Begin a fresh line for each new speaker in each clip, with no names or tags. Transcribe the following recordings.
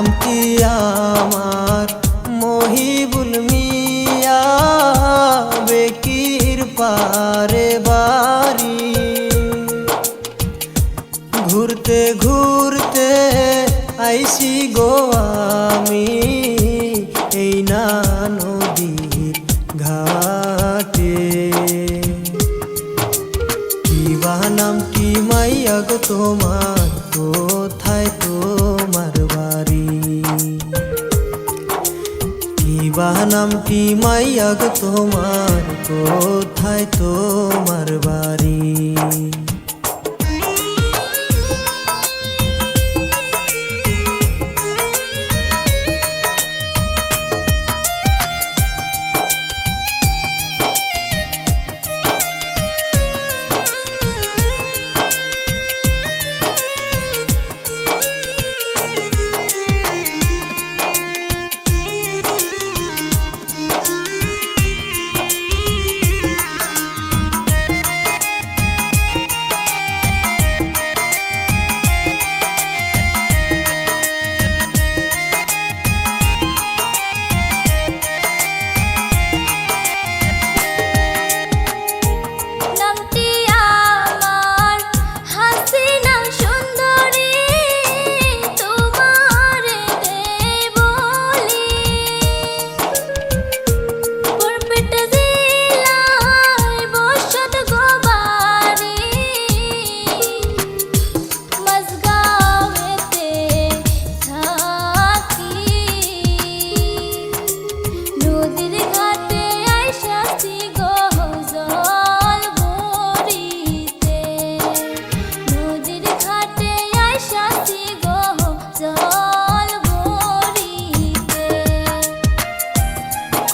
নাকি আমার? মহিবুল মিয়া বেকির পারে বাড়ি। ঘুরতে ঘুরতে আইসি গো আমি, এই না নদীর ঘাটে। কি নাম কি মাইয়া গো তোমার? বাহানাম কি মাইয়া গো তোমার কোথায় তোমার বাড়ি?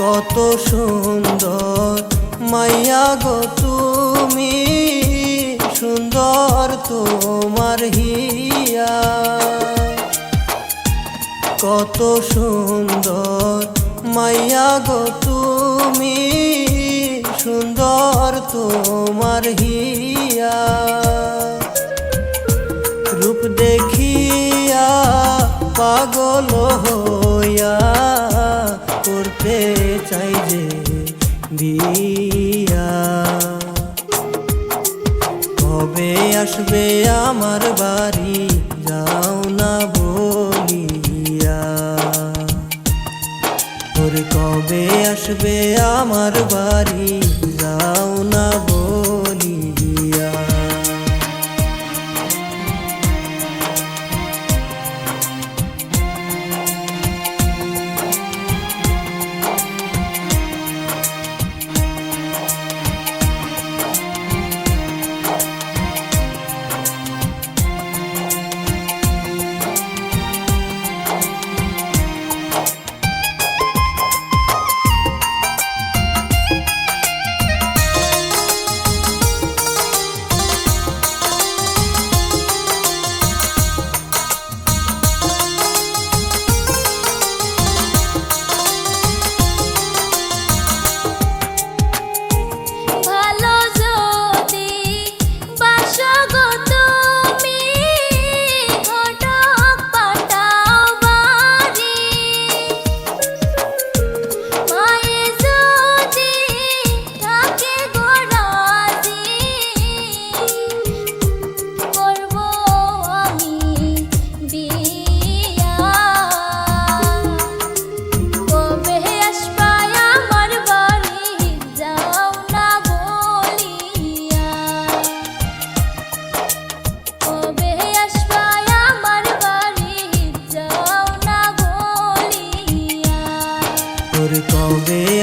কত সুন্দর, মাইয়া গো তুমি সুন্দর তোমার হিয়া। কত সুন্দর, মাইয়া গো তুমি সুন্দর তোমার হিয়া। রূপ দেখিয়া পাগল হইয়া করতে চাই যে বিয়া। কবে আসবে আমার বাড়ি, যাও না বলিয়া। কবে আসবে আমার বাড়ি, যাও না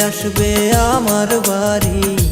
আসবে আমার বাড়ি।